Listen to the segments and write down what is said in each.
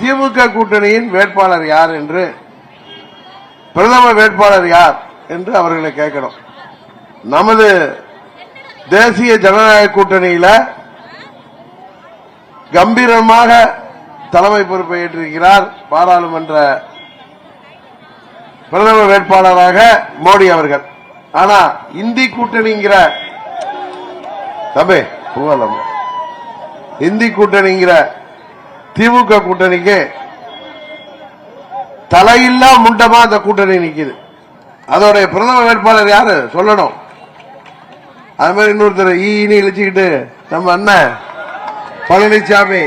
திமுக கூட்டணியின் வேட்பாளர் யார் என்று பிரதம வேட்பாளர் யார் என்று அவர்களை கேட்கணும். நமது தேசிய ஜனநாயக கூட்டணியில கம்பீரமாக தலைமை பொறுப்பை ஏற்றிருக்கிறார் பாராளுமன்ற பிரதம வேட்பாளராக மோடி அவர்கள். ஆனா இந்தி கூட்டணிங்கிற தம்பி. இந்தி கூட்டணிங்கிற திமுக கூட்டணிக்கு தலையில்லா முண்டமா அந்த கூட்டணி நிக்குது. அதோடைய பிரதம வேட்பாளர் யாரு? சொல்லணும். அது மாதிரி இன்னொருத்தர் ஈனி இழிச்சுக்கிட்டு நம்ம அண்ணன் பழனிசாமி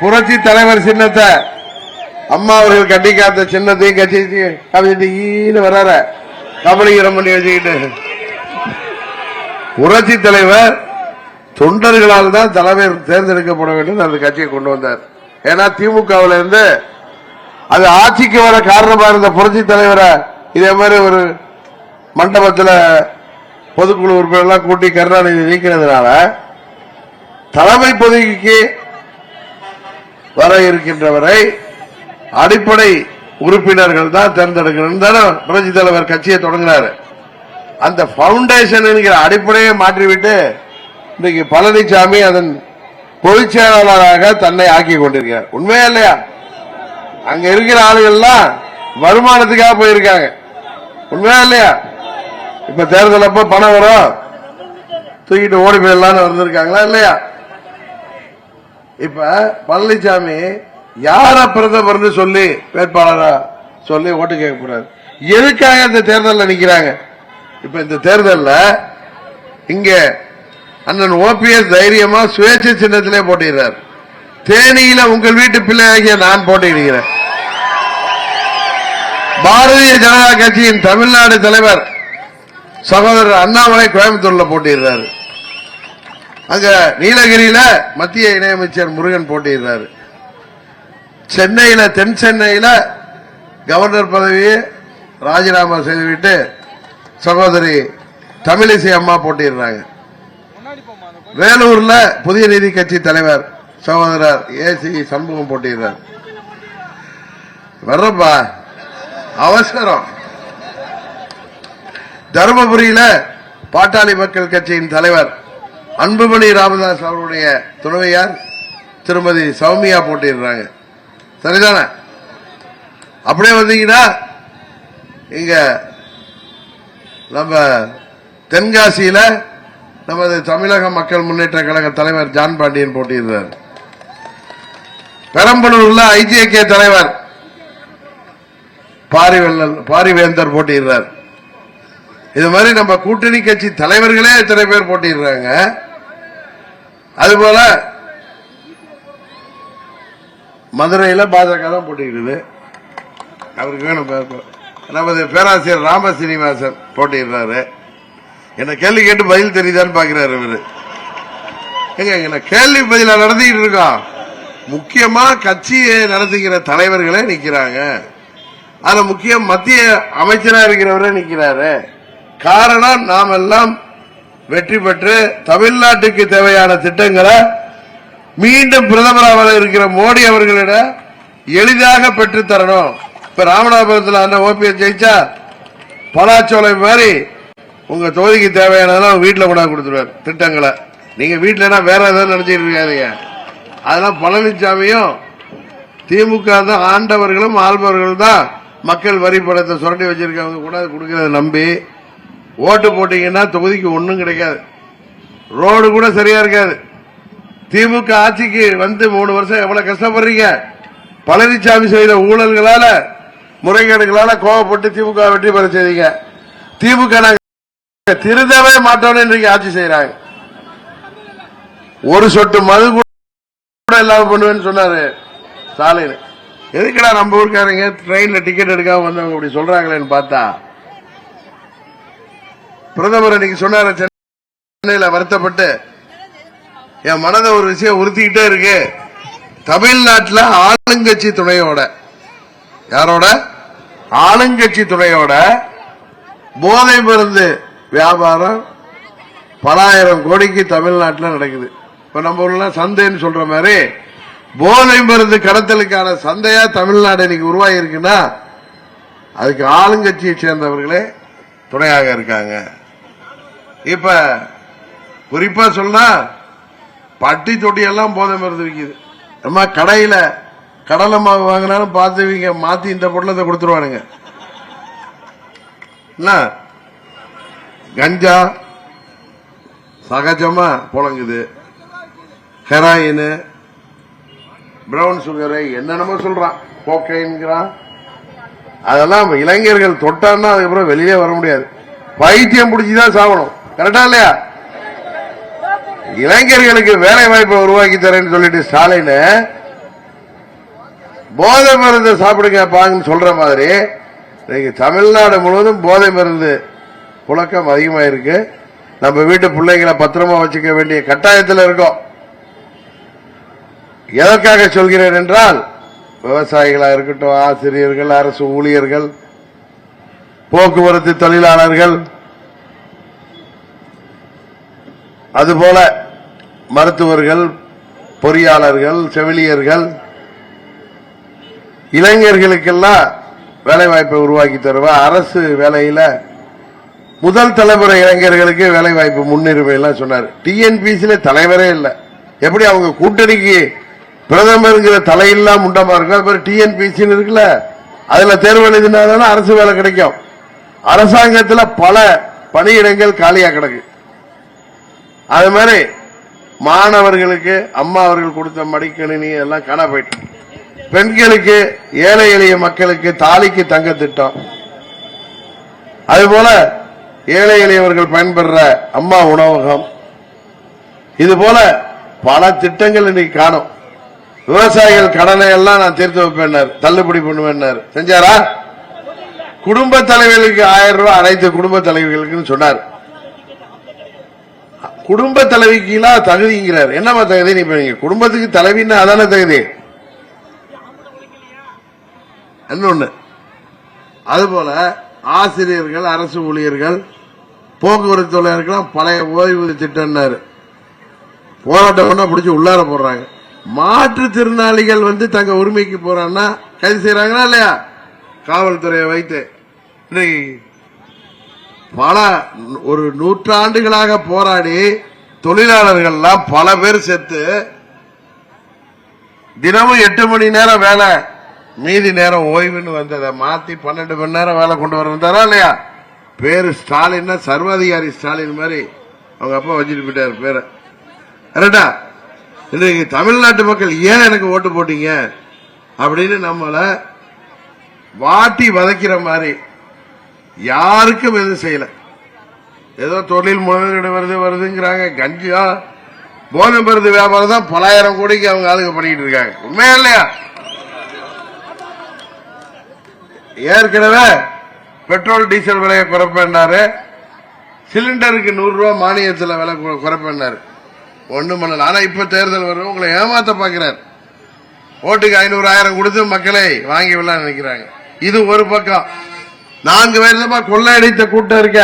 புரட்சி தலைவர் சின்னத்தை அம்மா அவர்கள் கட்டி காத்த சின்னத்தையும் கட்சி கவிச்சிட்டு ஈன்னு வர்றார கபலீகரம் பண்ணி வச்சுக்கிட்டு. புரட்சி தலைவர் தொண்டர்களால் தான் தலைவர் தேர்ந்தெடுக்கப்பட வேண்டும் அந்த கட்சியை கொண்டு வந்தார். ஏன்னா திமுகவில் இருந்து அது ஆட்சிக்கு வர காரணமா இருந்த புரட்சி தலைவரை இதே மாதிரி ஒரு மண்டபத்தில் பொதுக்குழு உறுப்பினர்லாம் கூட்டி கருணாநிதி நீக்கிறதுனால தலைமை பதவிக்கு வர இருக்கின்றவரை அடிப்படை உறுப்பினர்கள் தான் தேர்ந்தெடுக்கணும். தானே புரட்சி தலைவர் கட்சியை தொடங்கினார். அந்த பவுண்டேஷன் என்கிற அடிப்படையை மாற்றிவிட்டு இன்னைக்கு பழனிசாமி அதன் பொதுச் செயலாளராக தன்னை ஆக்கி கொண்டிருக்கிறார். உண்மையா இல்லையா? அங்க இருக்கிற ஆளுகள்லாம் வருமானத்துக்காக போயிருக்காங்க. உண்மையா இல்லையா? இப்ப தேர்தல் அப்ப பணம் வரும். தூக்கிட்டு ஓடி போயிடலாம்னு வந்திருக்காங்களா இல்லையா? இப்ப பழனிசாமி யார பிரதமர்னு சொல்லி வேட்பாளரா சொல்லி ஓட்டு கேட்க போறாரு. எதுக்காக இந்த தேர்தலில் நிக்கிறாங்க? இப்ப இந்த தேர்தலில் இங்க அண்ணன் ஓபிஎஸ் தைரியமா சுயேட்சை சின்னத்திலே போட்டிடுறார் தேனியில உங்கள் வீட்டு பிள்ளையாகிய நான் போட்டியிடுகிறேன். பாரதிய ஜனதா கட்சியின் தமிழ்நாடு தலைவர் சகோதரர் அண்ணாமலை கோயம்புத்தூர்ல போட்டிடுறாரு அங்க நீலகிரியில மத்திய இணையமைச்சர் முருகன் போட்டிடுறாரு சென்னையில தென் சென்னையில கவர்னர் பதவியை ராஜினாமா செய்துவிட்டு சகோதரி தமிழிசை அம்மா போட்டிடுறாங்க வேலூர்ல புதிய நீதி கட்சி தலைவர் சகோதரர் ஏசி சண்முகம் போட்டிடுறார் வர்றப்பா அவசரம். தருமபுரியில பாட்டாளி மக்கள் கட்சியின் தலைவர் அன்புமணி ராமதாஸ் அவருடைய துணைவியார் திருமதி சௌமியா போட்டிடுறாங்க சரிதானே? அப்படியே வந்தீங்கன்னா இங்க நம்ம தென்காசியில நமது தமிழக மக்கள் முன்னேற்ற கழக தலைவர் ஜான் பாண்டியன் போட்டியிடுறார். பெரம்பலூர்ல ஐஜேகே தலைவர் பாரிவெல்லல் பாரிவேந்தர் போட்டியிடுறார். இது மாதிரி நம்ம கூட்டணி கட்சி தலைவர்களே எத்தனை பேர் போட்டிடுறாங்க அதுபோல மதுரையில் பாஜக தான் போட்டியிடுது. அவருக்கு வேணும் நமது பேராசிரியர் ராம சீனிவாசன் போட்டியிடுறாரு. என்ன கேள்வி கேட்டு பதில் தெரியுதான்னு பாக்குறாரு இவரு. ஏங்க கேள்வி பதில நடத்திக்கிட்டு இருக்கோம் முக்கியமா கட்சியை நடத்துகிற தலைவர்களே நிக்கிறாங்க. அதுல முக்கியம் மத்திய அமைச்சரா இருக்கிறவரே நிக்கிறாரு. காரணம் நாம் எல்லாம் வெற்றி பெற்று தமிழ்நாட்டுக்கு தேவையான திட்டங்களை மீண்டும் பிரதமராக இருக்கிற மோடி அவர்களிடம் எளிதாக பெற்று தரணும் இப்ப ராமநாதபுரத்தில் அந்த ஓபிஎஸ் ஜெயிச்சா பலாச்சோலை மாதிரி உங்க தொகுதிக்கு தேவையானதெல்லாம் அவங்க வீட்டில் கொண்டாந்து கொடுத்துருவார். திட்டங்களை. நீங்க வீட்டிலனா வேற ஏதாவது நினைச்சிட்டு இருக்காதீங்க. அதெல்லாம் பழனிசாமியும் திமுக தான் ஆண்டவர்களும் ஆள்பவர்கள் தான் மக்கள் வரி படத்தை சுரண்டி வச்சிருக்கவங்க கூட கொடுக்கறத நம்பி ஓட்டு போட்டீங்கன்னா தொகுதிக்கு ஒன்றும் கிடைக்காது. ரோடு கூட சரியா இருக்காது. திமுக ஆட்சிக்கு வந்து மூணு வருஷம் எவ்வளவு கஷ்டப்படுறீங்க? பழனிசாமி செய்த ஊழல்களால முறைகேடுகளால கோவப்பட்டு திமுக வெற்றி பெற செய்தீங்க. திமுக திருதவே திருந்தவே மாட்டோம்னு இன்றைக்கு ஆட்சி செய்யறாங்க ஒரு சொட்டு மது கூட இல்லாம பண்ணுவேன்னு சொன்னாரு ஸ்டாலின். எதுக்குடா நம்ம ஊருக்காரங்க ட்ரெயின்ல டிக்கெட் எடுக்காம வந்தவங்க இப்படி சொல்றாங்களேன்னு பார்த்தா பிரதமர் இன்னைக்கு சொன்னார சென்னையில வருத்தப்பட்டு என் மனதை ஒரு விஷயம் உறுத்திக்கிட்டே இருக்கு. தமிழ்நாட்டில் ஆளுங்கட்சி துணையோட யாரோட? ஆளுங்கட்சி துணையோட போதை மருந்து வியாபாரம் பலாயிரம் கோடிக்கு தமிழ்நாட்டில் நடக்குது. இப்ப நம்ம ஊர்ல சந்தைன்னு சொல்ற மாதிரி போதை மருந்து கடத்தலுக்கான சந்தையா தமிழ்நாடு இன்னைக்கு உருவாகி இருக்குன்னா அதுக்கு ஆளுங்கட்சியை சேர்ந்தவர்களே துணையாக இருக்காங்க. இப்ப குறிப்பா சொன்னா பட்டி தொட்டி எல்லாம் போதை மருந்து விற்கிது நம்ம கடையில கடலை மாவு வாங்கினாலும் பார்த்துவீங்க மாத்தி இந்த பொருளை கொடுத்துருவானுங்க. என்ன? கஞ்சா சகஜமா புழங்குது. ஹெராயின் பிரவுன் சுகரு என்னென்னமோ சொல்றான். கோக்கைன்கிறான் அதெல்லாம் இளைஞர்கள் தொட்டான்னா அதுக்கப்புறம் வெளியே வர முடியாது. பைத்தியம் பிடிச்சிதான் சாகணும். கரெக்டா இல்லையா? இளைஞர்களுக்கு வேலை வாய்ப்பை உருவாக்கி தரேன்னு சொல்லிட்டு ஸ்டாலின் போதை மருந்து சாப்பிடுங்க பாங்கன்னு சொல்ற மாதிரி இன்னைக்கு தமிழ்நாடு முழுவதும் போதை மருந்து புழக்கம் அதிகமாக இருக்கு நம்ம வீட்டு பிள்ளைங்களை பத்திரமா வச்சுக்க வேண்டிய கட்டாயத்தில் இருக்கோம். எதற்காக சொல்கிறேன் என்றால் விவசாயிகளா இருக்கட்டும் ஆசிரியர்கள் அரசு ஊழியர்கள் போக்குவரத்து தொழிலாளர்கள் அதுபோல மருத்துவர்கள் பொறியாளர்கள் செவிலியர்கள் இளைஞர்களுக்கெல்லாம் வேலைவாய்ப்பை உருவாக்கி தருவா. அரசு வேலையில் முதல் தலைமுறை இளைஞர்களுக்கு வேலை வாய்ப்பு முன்னுரிமை எல்லாம் சொன்னார். டிஎன்பிசியில தலைவரே இல்லை. எப்படி அவங்க கூட்டணிக்கு பிரதமருங்கிற தலையெல்லாம் முண்டமா இருக்கும் அது மாதிரி டிஎன்பிசின்னு இருக்குல்ல அதுல தேர்வு எழுதினாதான அரசு வேலை கிடைக்கும். அரசாங்கத்துல பல பணியிடங்கள் காலியா கிடக்கு. அது மாதிரி மாணவர்களுக்கு அம்மா அவர்கள் கொடுத்த மடிக்கணினி எல்லாம் காண போயிட்டு. பெண்களுக்கு ஏழை எளிய மக்களுக்கு தாலிக்கு தங்க திட்டம். அதுபோல ஏழை எளியவர்கள் பயன்பெற அம்மா உணவகம். இது போல பல திட்டங்கள் இன்னைக்கு காணும். விவசாயிகள் கடனை எல்லாம் நான் தீர்த்து வைப்பேன் தள்ளுபடி பண்ணுவேன் செஞ்சாரா? குடும்ப தலைவர்களுக்கு ஆயிரம் ரூபாய் அனைத்து குடும்ப தலைவர்களுக்கு சொன்னார். குடும்ப தலைவிக்கெல்லாம் தகுதிங்கிறார். என்னமா தகுதி? நீ பண்ணீங்க குடும்பத்துக்கு தலைவின்னா அதான தகுதி? இன்னொன்னு அதுபோல ஆசிரியர்கள் அரசு ஊழியர்கள் போக்குவரத்து தொழிலாளர்களுக்கெல்லாம் பழைய ஓய்வு திட்டம்னாரு. போராட்டம் பண்ணா பிடிச்சி உள்ளார போடுறாங்க. மாற்றுத்திறனாளிகள் வந்து தங்க உரிமைக்கு போறான்னா கைது செய்யறாங்களா இல்லையா? காவல்துறையை வைத்து. இன்னைக்கு பல ஒரு நூற்றாண்டுகளாக போராடி தொழிலாளர்கள்லாம் பல பேர் செத்து தினமும் எட்டு மணி நேரம் வேலை மீதி நேரம் ஓய்வுன்னு வந்ததை மாத்தி பன்னெண்டு மணி நேரம் வேலை கொண்டு வர வந்தாரா இல்லையா? பேரு ஸ்டாலின் சர்வாதிகாரி ஸ்டாலின் மாதிரி அவங்க அப்பா வச்சுட்டு போயிட்டாரு பேரை. கரெக்டா? இன்னைக்கு தமிழ்நாட்டு மக்கள் ஏன் எனக்கு ஓட்டு போட்டீங்க? அப்படின்னு நம்மள வாட்டி வதைக்கிற மாதிரி யாருக்கும் எதுவும் செய்யல. ஏதோ தொழில் முதலீடு வருது வருதுங்கிறாங்க. கஞ்சா போன மருந்து வியாபாரம் தான் பலாயிரம் கோடிக்கு அவங்க ஆளுங்க பண்ணிட்டு இருக்காங்க. உண்மையா இல்லையா? ஏற்கனவே பெட்ரோல் டீசல் விலையை குறைப்பேன்னாரு. சிலிண்டருக்கு நூறுரூவா மானியத்தில் விலை குறைப்பேன்னாரு. ஒன்றும் பண்ணல. ஆனால் இப்போ தேர்தல் வரும் உங்களை ஏமாத்த பார்க்குறார் ஓட்டுக்கு ஐநூறு ஆயிரம் கொடுத்து மக்களை வாங்கி விடலாம் நினைக்கிறாங்க. இது ஒரு பக்கம். நான்கு வருஷமா கொள்ளையடித்த கூட்டம் இருக்க?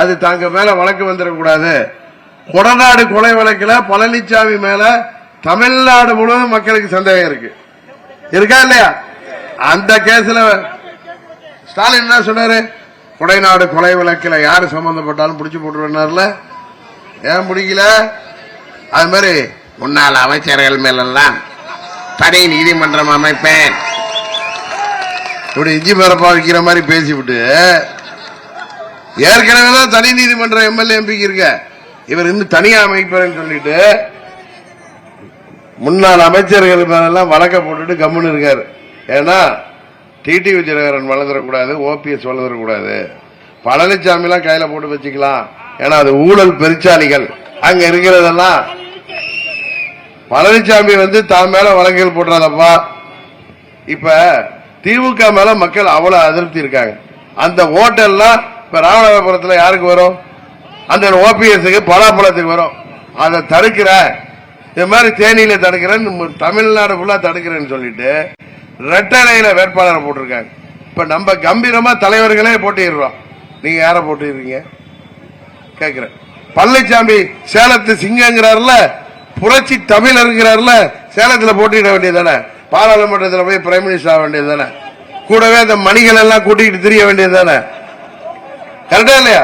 அது தாங்க மேல வழக்கு வந்துடக்கூடாது. கொடநாடு கொலை வழக்கில் பழனிசாமி மேல தமிழ்நாடு முழுவதும் மக்களுக்கு சந்தேகம் இருக்கு. இருக்கா இல்லையா? அந்த கேஸ்ல ஸ்டாலின் என்ன சொன்னாரு? கொடைநாடு கொலை வழக்கில் யாரு சம்பந்தப்பட்டாலும் பிடிச்சு போட்டுருவாருல ஏன் பிடிக்கல? அது மாதிரி முன்னாள் அமைச்சர்கள் மேலெல்லாம் தனி நீதிமன்றம் அமைப்பேன். இப்படி இஞ்சி பரப்பா வைக்கிற மாதிரி பேசிவிட்டு ஏற்கனவே தான் தனி நீதிமன்றம் எம்எல்ஏ எம்பிக்கு இருக்க. இவர் இன்னும் தனியா அமைப்பேன்னு சொல்லிட்டு முன்னாள் அமைச்சர்கள் மேலெல்லாம் வழக்க போட்டுட்டு கம்முன்னு இருக்காரு. ஏன்னா டிடி விஜயநகரன் வளர்ந்துடக்கூடாது ஓபிஎஸ் வளர்ந்துடக்கூடாது. பழனிசாமிலாம் கையில போட்டு வச்சுக்கலாம். ஏன்னா அது ஊழல் பெருச்சாலிகள் அங்க இருக்கிறதெல்லாம் பழனிசாமி வந்து தான் மேல வழக்குகள் போடுறாதப்பா. இப்ப திமுக மேல மக்கள் அவ்வளவு அதிருப்தி இருக்காங்க. அந்த ஓட்டெல்லாம் இப்ப ராமநாதபுரத்துல யாருக்கு வரும்? அந்த ஓபிஎஸ்க்கு பலாப்பழத்துக்கு வரும். அதை தடுக்கிற இது மாதிரி தேனியில தடுக்கிறேன்னு தமிழ்நாடு ஃபுல்லா தடுக்கிறேன்னு சொல்லிட்டு ரெட்டலையில வேட்பாளரை போட்டிருக்காங்க இப்ப நம்ம கம்பீரமா தலைவர்களே போட்டிடுறோம் நீங்க யார போட்டிருக்கீங்க கேக்குறேன். பழனிசாமி சேலத்து சிங்கங்கிறாருல புரட்சி தமிழருங்கிறாருல சேலத்துல போட்டியிட வேண்டியது தானே பாராளுமன்றத்தில் போய் பிரைம் மினிஸ்டர் ஆக வேண்டியது தானே கூடவே அந்த மணிகள் எல்லாம் கூட்டிகிட்டு திரிய வேண்டியது தானே கரெக்டா இல்லையா?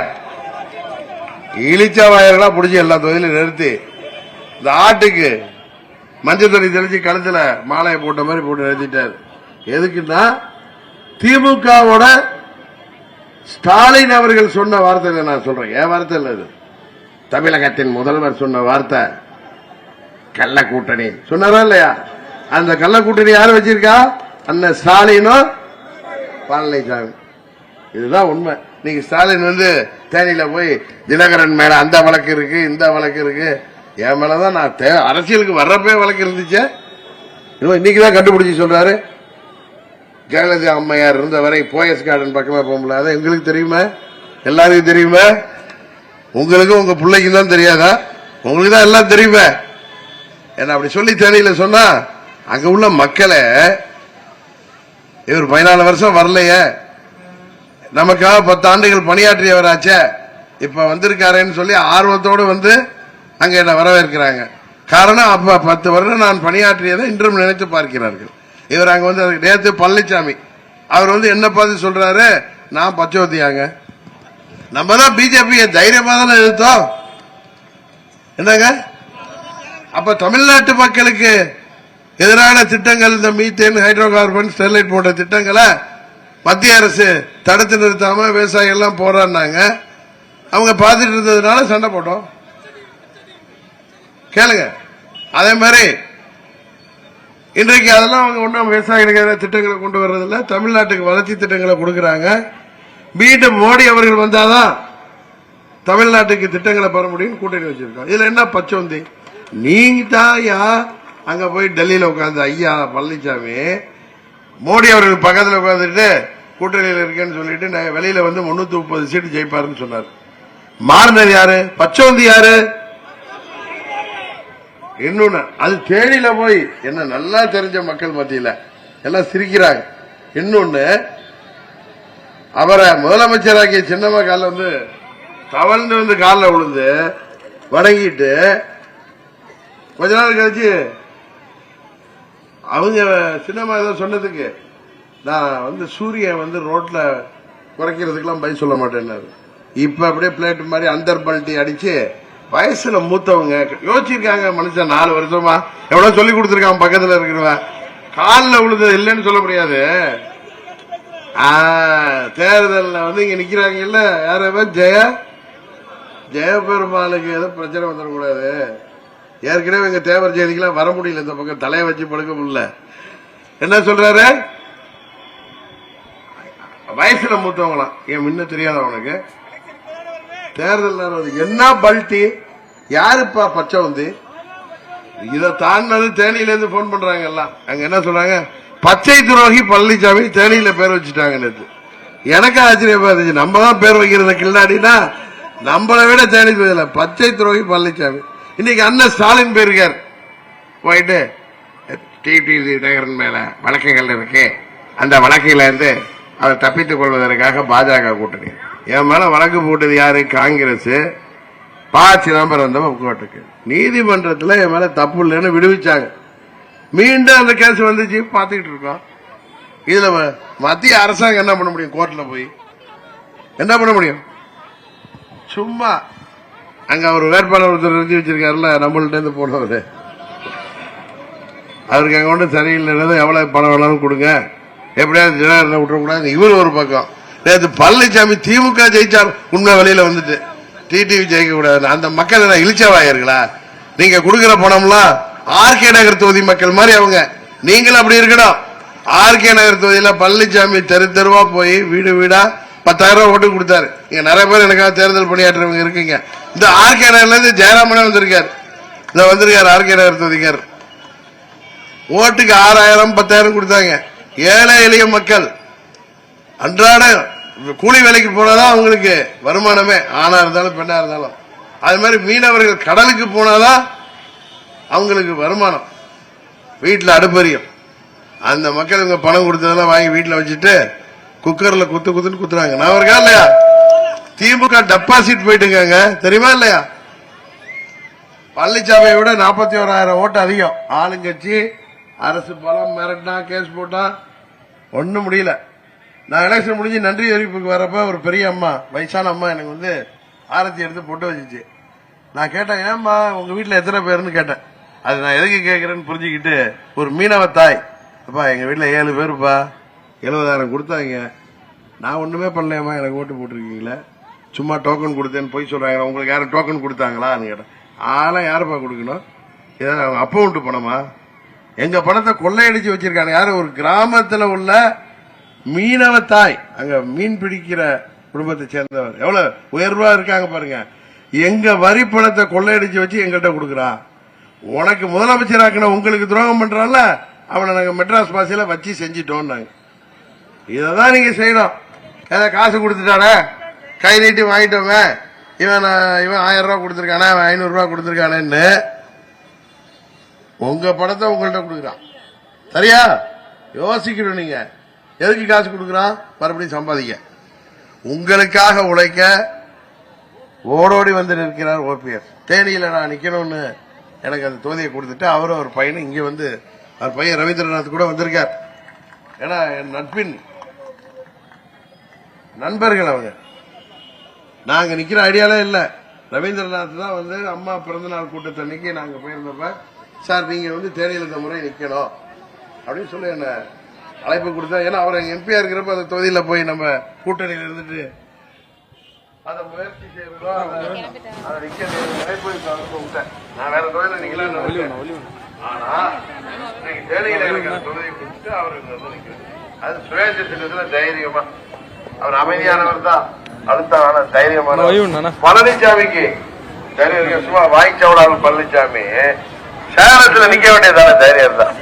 இழிச்சா வாயர்களா பிடிச்சி எல்லா தொகுதியிலும் நிறுத்தி இந்த ஆட்டுக்கு மஞ்சள் தண்ணி தெளிச்சு கழுத்துல மாலையை போட்ட மாதிரி போட்டு நிறுத்திட்டாரு. எதுக்குன்னா திமுகவோட ஸ்டாலின் அவர்கள் சொன்ன வார்த்தை நான் சொல்றேன். என் வார்த்தை இல்லை இது? தமிழகத்தின் முதல்வர் சொன்ன வார்த்தை கள்ள கூட்டணி. சொன்னாரா இல்லையா? அந்த கள்ள கூட்டணி யார் வச்சிருக்கா? அண்ணன் ஸ்டாலினும் பழனிசாமி. இதுதான் உண்மை. நீங்க ஸ்டாலின் வந்து தேனியில போய் தினகரன் மேல அந்த வழக்கு இருக்கு இந்த வழக்கு இருக்கு. என் மேலதான் நான் அரசியலுக்கு வர்றப்பே வழக்கு இருந்துச்சு. இன்னைக்குதான் கண்டுபிடிச்சு சொல்றாரு. ஜெயலலிதா அம்மையார் இருந்த வரை போயஸ் கார்டன் பக்கமாக போக முடியாது? எங்களுக்கு தெரியுமா? எல்லாருக்கும் தெரியுமா? உங்களுக்கும் உங்க பிள்ளைக்கும் தான் தெரியாதா? உங்களுக்கு தான் எல்லாம் தெரியுமே. என்ன அப்படி சொல்லி தெரியல சொன்னா அங்க உள்ள மக்களை இவர் பதினாலு வருஷம் வரலையே. நமக்காக பத்து ஆண்டுகள் பணியாற்றியவராச்சே. இப்ப வந்திருக்காருன்னு சொல்லி ஆர்வத்தோடு வந்து அங்க என்ன வரவேற்கிறாங்க. காரணம் அப்ப பத்து வருடம் நான் பணியாற்றியதை இன்றும் நினைத்து பார்க்கிறார்கள். இவர் அங்க வந்து நேத்து பழனிசாமி அவர் வந்து என்ன பார்த்து சொல்றாரு நான் பச்சோத்தியாங்க. நம்ம தான் பிஜேபி தைரியமா தானே எதிர்த்தோம் என்னங்க? அப்ப தமிழ்நாட்டு மக்களுக்கு எதிரான திட்டங்கள் இந்த மீத்தேன் ஹைட்ரோ கார்பன் ஸ்டெர்லைட் போன்ற திட்டங்களை மத்திய அரசு தடுத்து நிறுத்தாம விவசாயிகள் எல்லாம் போராடினாங்க. அவங்க பார்த்துட்டு இருந்ததுனால சண்டை போட்டோம். கேளுங்க. அதே மாதிரி இன்றைக்கு அதெல்லாம் அவங்க ஒன்றும் விவசாயிகளுக்கு திட்டங்களை கொண்டு வர்றதில்ல. தமிழ்நாட்டுக்கு வளர்ச்சி திட்டங்களை கொடுக்குறாங்க. மீண்டும் மோடி அவர்கள் வந்தாதான் தமிழ்நாட்டுக்கு திட்டங்களை பெற முடியும் கூட்டணி வச்சிருக்காங்க. இதுல என்ன பச்சோந்தி? நீங்க தாயா? அங்க போய் டெல்லியில உட்காந்து ஐயா பழனிசாமி மோடி அவர்கள் பக்கத்தில் உட்காந்துட்டு கூட்டணியில் இருக்கேன்னு சொல்லிட்டு நான் வெளியில வந்து முன்னூத்தி முப்பது சீட்டு ஜெயிப்பாருன்னு சொன்னார். மாறினது யாரு? பச்சோந்தி யாரு? இன்னொன்னு அது தேனியில போய் என்ன நல்லா தெரிஞ்ச மக்கள் மத்தியில எல்லாம் சிரிக்கிறாங்க. இன்னொன்னு அவரை முதலமைச்சராக்கிய சின்னம்மா காலில் வந்து தவழ்ந்து வந்து காலில் விழுந்து வணங்கிட்டு கொஞ்ச நாள் கழிச்சு அவங்க சின்னம்மா ஏதோ சொன்னதுக்கு நான் வந்து சூரியன் வந்து ரோட்ல குறைக்கிறதுக்கெல்லாம் பை சொல்ல மாட்டேன்னாரு. இப்ப அப்படியே பிளேட் மாதிரி அந்தர் பல்ட்டி அடிச்சு வயசுல மூத்தவங்க யோசிச்சிருக்காங்க மனுஷன் நாலு வருஷமா எவ்வளவு சொல்லி கொடுத்துருக்கான் பக்கத்துல இருக்கிறவன். காலில் விழுந்தது இல்லைன்னு சொல்ல முடியாது. தேர்தலில் வந்து இங்க நிக்கிறாங்க இல்ல யாரவே ஜெய? ஜெயபெருமாளுக்கு எதுவும் பிரச்சனை வந்துடக்கூடாது. ஏற்கனவே எங்க தேவர் செய்திக்கெல்லாம் வர முடியல இந்த பக்கம் தலையை வச்சு படுக்க முடியல. என்ன சொல்றாரு? வயசுல மூத்தவங்களாம் ஏன் முன்ன தெரியாத அவனுக்கு தேர்தல் நேரம் என்ன பல்ட்டி? யாருப்பா பச்சை வந்து? இதை தாண்டினது தேனியிலேருந்து ஃபோன் போன் பண்றாங்க எல்லாம். அங்க என்ன சொல்றாங்க? பச்சை துரோகி பழனிசாமி தேனியில பேர் வச்சுட்டாங்க நேற்று எனக்கு ஆச்சரியமா இருந்துச்சு. நம்ம தான் பேர் வைக்கிறத கில்லாடினா நம்மளை விட தேனி பேர்ல பச்சை துரோகி பழனிசாமி இன்னைக்கு அண்ணன் ஸ்டாலின் போயிருக்கார். போயிட்டு டிடிசி நகரன் மேல வழக்குகள் இருக்கு. அந்த வழக்கிலிருந்து அதை தப்பித்துக் கொள்வதற்காக பாஜக கூட்டணி. என் மேல வழக்கு போட்டது யாரு? காங்கிரஸ். பா. சிதம்பரம் கோர்ட்டுக்கு நீதிமன்றத்தில் என் மேல தப்பு இல்லைன்னு விடுவிச்சாங்க. மீண்டும் அந்த கேஸ் வந்துச்சு. பார்த்துக்கிட்டு இருக்கோம். இதுல மத்திய அரசாங்கம் என்ன பண்ண முடியும்? கோர்ட்ல போய். என்ன பண்ண முடியும்? சும்மா. அங்க அவர் வேட்பாளர் ஒருத்தர் நிறுத்தி வச்சிருக்காருல்ல நம்மள்ட்ட இருந்து போனவர். அவருக்கு அங்க ஒன்றும் சரியில்லைன்னா எவ்வளவு பணம் வேணாலும் கொடுங்க. எப்படியாவது ஜனாதிபதி விட்டுறக்கூடாது இவர் ஒரு பக்கம். நேற்று பழனிசாமி திமுக ஜெயிச்சார் உண்மை வெளியில வந்துட்டு டிடிவி ஜெயிக்க கூடாது அந்த மக்கள் என்ன இழிச்சவாயர்களா? நீங்க கொடுக்கிற பணம்லாம் ஆர்கே நகர் தொகுதி மக்கள் மாதிரி அவங்க. நீங்களும் அப்படி இருக்கணும். ஆர்கே நகர் தொகுதியில பழனிசாமி தெரு தெருவா போய் வீடு வீடா பத்தாயிரம் ரூபாய் ஓட்டு கொடுத்தாரு. இங்க நிறைய பேர் எனக்காக தேர்தல் பணியாற்றுறவங்க இருக்கீங்க. இந்த ஆர்கே நகர்ல இருந்து ஜெயராமனே வந்திருக்காரு. இந்த வந்திருக்காரு ஆர்கே நகர் தொகுதிக்கார் ஓட்டுக்கு ஆறாயிரம் பத்தாயிரம் கொடுத்தாங்க. ஏழை எளிய மக்கள். அன்றாட கூலி வேலைக்கு போனாதான் அவங்களுக்கு வருமானமே ஆணா இருந்தாலும் பெண்ணா இருந்தாலும். அது மாதிரி மீனவர்கள் கடலுக்கு போனாதான் அவங்களுக்கு வருமானம். வீட்டில் அடுப்பறியும். அந்த மக்கள் இவங்க பணம் கொடுத்ததெல்லாம் வாங்கி வீட்டில் வச்சுட்டு குக்கர்ல குத்து குத்துன்னு குத்துறாங்க. நான் இருக்கா இல்லையா? திமுக டெபாசிட் போயிட்டுங்க தெரியுமா இல்லையா? பழனிசாமியை விட நாற்பத்தி ஓராயிரம் ஓட்டு அதிகம். ஆளுங்கட்சி அரசு பலம் மிரட்டினா கேஸ் போட்டா ஒன்றும் முடியல. நான் எலெக்ஷன் முடிஞ்சு நன்றி அறிவிப்புக்கு வரப்ப ஒரு பெரிய அம்மா வயசான அம்மா எனக்கு வந்து ஆரத்தி எடுத்து பொட்டு வச்சிச்சு. நான் கேட்டேன் ஏம்மா உங்க வீட்டில் எத்தனை பேருன்னு கேட்டேன். அது நான் எதுக்கு கேட்கறேன்னு புரிஞ்சுக்கிட்டு ஒரு மீனவ தாய். அப்பா எங்க வீட்டில் ஏழு பேருப்பா. எழுபதாயிரம் கொடுத்தாங்க. நான் ஒண்ணுமே பண்ணலையம்மா எனக்கு ஓட்டு போட்டிருக்கீங்களே. சும்மா டோக்கன் கொடுத்தேன்னு போய் சொல்றாங்க உங்களுக்கு யாரும் டோக்கன் கொடுத்தாங்களான்னு கேட்டேன். ஆனா யாருப்பா கொடுக்கணும்? ஏதாவது அவங்க அப்பா பணமா? எங்க பணத்தை கொள்ளையடிச்சு வச்சிருக்காங்க. யாரும் ஒரு கிராமத்தில் உள்ள மீனவ தாய் அங்க மீன் பிடிக்கிற குடும்பத்தை சேர்ந்தவர். எவ்வளவு உயர்வா இருக்காங்க பாருங்க. எங்க வரி பணத்தை கொள்ளையடிச்சு வச்சு எங்கள்கிட்ட கொடுக்குறா. உனக்கு முதலமைச்சராக்கின உங்களுக்கு துரோகம் பண்றான்ல அவனை நாங்க மெட்ராஸ் பாசையில வச்சு செஞ்சிட்டோம் நாங்க இதான் நீங்க செய்யணும். ஏதாவது காசு கொடுத்துட்டானே? கை நீட்டி வாங்கிட்டோங்க இவன் நான் இவன் ஆயிரம் ரூபா கொடுத்துருக்கானே அவன் ஐநூறு ரூபா கொடுத்துருக்கானேன்னு உங்க பணத்தை உங்கள்கிட்ட கொடுக்குறான். சரியா? யோசிக்கணும் நீங்க. எதுக்கு காசு கொடுக்குறான்? மறுபடியும் சம்பாதிக்க. உங்களுக்காக உழைக்க ஓடோடி வந்து நிற்கிறார் ஓபிஎஸ். தேனியில் நான் நிற்கணும்னு எனக்கு அந்த தொகுதியை கொடுத்துட்டு அவரும் ஒரு பையனும் இங்கே வந்து அவர் பையன் ரவீந்திரநாத் கூட வந்திருக்கார். ஏன்னா என் நட்பின் நண்பர்கள் அவங்க. நாங்கள் நிற்கிற ஐடியாலே இல்லை. ரவீந்திரநாத் தான் வந்து அம்மா பிறந்தநாள் கூட்டத்தன்னைக்கு நாங்கள் போயிருந்தப்ப சார் நீங்கள் வந்து தேனியில் இந்த முறை நிற்கணும் அப்படின்னு சொல்லி என்ன அழைப்பு கொடுத்தா ஏன்னா அவர் எம்பியா இருக்கிறப்ப அந்த தொகுதியில போய் நம்ம கூட்டணியில இருந்துட்டு அதை முயற்சி செய்யறோம் அதை நிக்க அழைப்பு விட்டேன். நான் வேற தொழில நிக்கலாம் ஆனா இன்னைக்கு தேனியில இருக்கிற தொகுதியை கொடுத்துட்டு அவருக்கு வந்து நிக்கிறேன் அது சுயேட்சை திட்டத்துல தைரியமா. அவர் அமைதியானவர் தான். அடுத்த ஆனா தைரியமான பழனிசாமிக்கு தைரியம். சும்மா வாய்ச்சவடால் பழனிசாமி சேலத்துல நிக்க வேண்டியதான தைரியம் தான்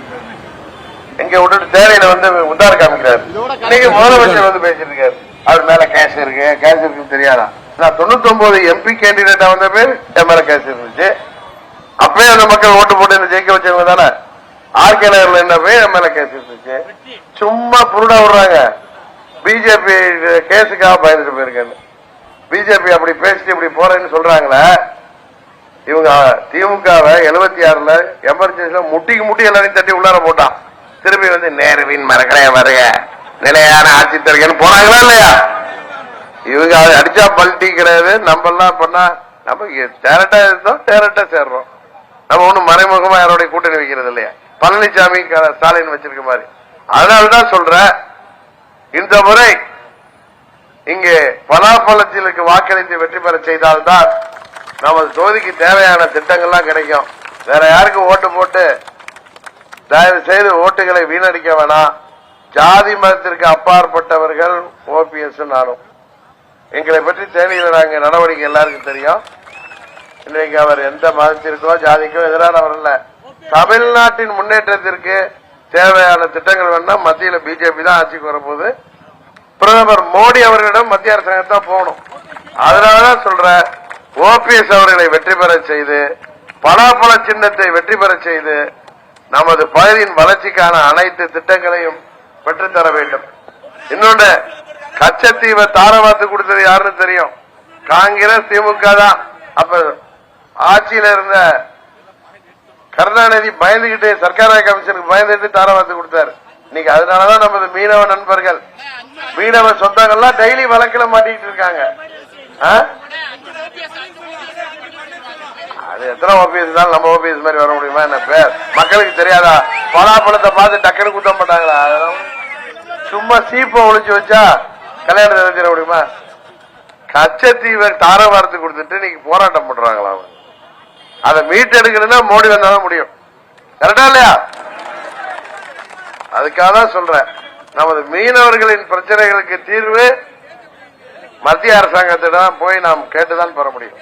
எங்க விட்டுட்டு தேனியில வந்து உத்தார காமிக்கிறாரு. இன்னைக்கு முதலமைச்சர் வந்து பேசிட்டு இருக்காரு அவர் மேல கேஸ் இருக்கு கேஸ் இருக்குன்னு தெரியாதா? நான் தொண்ணூத்தி ஒன்பது எம்பி கேண்டிடேட்டா வந்த பேர் என் மேல கேஸ் இருந்துச்சு. அப்பவே அந்த மக்கள் ஓட்டு போட்டு என்ன ஜெயிக்க வச்சவங்க தானே? ஆர்கே நகர்ல என்ன போய் என் மேல கேஸ் இருந்துச்சு. சும்மா புருடா விடுறாங்க. பிஜேபி கேஸுக்காக பயந்துட்டு போயிருக்கேன் பிஜேபி அப்படி பேசிட்டு இப்படி போறேன்னு சொல்றாங்களே இவங்க திமுகவை எழுபத்தி ஆறுல எமர்ஜென்சில முட்டிக்கு முட்டி எல்லாரையும் தட்டி உள்ளார போட்டான். திரும்பி வந்து நேருவின் மரக்கடைய வருக நிலையான ஆட்சி தருகன்னு போனாங்களா இல்லையா? இவங்க அடிச்சா பல்ட்டிக்கிறது கிடையாது நம்ம எல்லாம் பண்ணா நம்ம டேரக்டா இருந்தோம் டேரக்டா சேர்றோம். நம்ம ஒண்ணும் மறைமுகமா யாரோடைய கூட்டணி வைக்கிறது இல்லையா? பழனிசாமி க- ஸ்டாலின் வச்சிருக்க மாதிரி. அதனாலதான் சொல்றேன் இந்த முறை இங்க பலாப்பழத்திற்கு வாக்களித்து வெற்றி பெற செய்தால்தான் நமது தொகுதிக்கு தேவையான திட்டங்கள்லாம் கிடைக்கும். வேற யாருக்கும் ஓட்டு போட்டு தயவு செய்து ஓட்டுகளை வீணடிக்க வேணாம். ஜாதி மதத்திற்கு அப்பாற்பட்டவர்கள் ஓபிஎஸ் நானும் எங்களை பற்றி தேவையில்லை நாங்கள் நடவடிக்கை எல்லாருக்கும் தெரியும். இன்றைக்கு அவர் எந்த மதத்திற்கோ ஜாதிக்கோ எதிரானவர் இல்ல தமிழ்நாட்டின் முன்னேற்றத்திற்கு தேவையான திட்டங்கள் வேணா மத்தியில் பிஜேபி தான் ஆட்சிக்கு வரும்போது பிரதமர் மோடி அவர்களிடம் மத்திய அரசாங்கத்தான் போகணும். அதனாலதான் சொல்ற ஓபிஎஸ் அவர்களை வெற்றி பெற செய்து பலாப்பழ சின்னத்தை வெற்றி பெற செய்து நமது பகுதியின் வளர்ச்சிக்கான அனைத்து திட்டங்களையும் பெற்றுத்தர வேண்டும். இன்னொன்று கச்சத்தீவை தாரவாத்து கொடுத்தது யாருன்னு தெரியும்? காங்கிரஸ் திமுக தான். அப்ப ஆட்சியில இருந்த கருணாநிதி பயந்துகிட்டு சர்க்கார கமிஷனுக்கு பயந்துட்டு தாரவாத்து கொடுத்தாரு. இன்னைக்கு அதனாலதான் நமது மீனவ நண்பர்கள் மீனவ சொந்தங்கள்லாம் டெய்லி வழக்கில் மாட்டிக்கிட்டு இருக்காங்க. ஆ? அது எத்தனை ஓபிஎஸ் தான் நம்ம ஓபிஎஸ் மாதிரி வர முடியுமா என்ன? பேர் மக்களுக்கு தெரியாதா? பலாப்பழத்தை பார்த்து டக்குனு குத்தம் மாட்டாங்களா அதெல்லாம் சும்மா சீப்பை ஒழிச்சு வச்சா கல்யாணத்தை நினைச்சிட முடியுமா? கச்சத்தீவை தார தாரவாரத்து கொடுத்துட்டு நீங்க போராட்டம் பண்றாங்களா அவங்க. அதை மீட்டெடுக்கணும்னா மோடி வந்தாதான் முடியும். கரெக்டா இல்லையா? அதுக்காக தான் சொல்றேன். நமது மீனவர்களின் பிரச்சனைகளுக்கு தீர்வு மத்திய அரசாங்கத்திடம் போய் நாம் கேட்டுதான் பெற முடியும்.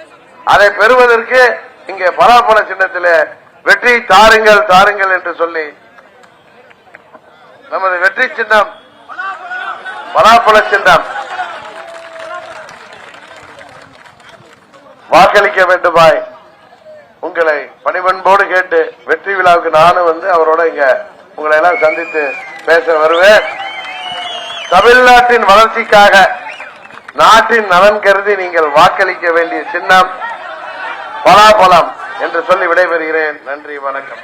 அதை பெறுவதற்கு இங்கே பலாப்பழ சின்னத்தில் வெற்றி தாருங்கள் தாருங்கள் என்று சொல்லி நமது வெற்றி சின்னம் பலாப்பழ சின்னம். வாக்களிக்க வேண்டுமாய் உங்களை பணிபண்போடு கேட்டு வெற்றி விழாவுக்கு நானும் வந்து அவரோட இங்க உங்களை எல்லாம் சந்தித்து பேச வருவேன். தமிழ்நாட்டின் வளர்ச்சிக்காக நாட்டின் நலன் கருதி நீங்கள் வாக்களிக்க வேண்டிய சின்னம் பலாபலம் என்று சொல்லி விடைபெறுகிறேன். நன்றி வணக்கம்.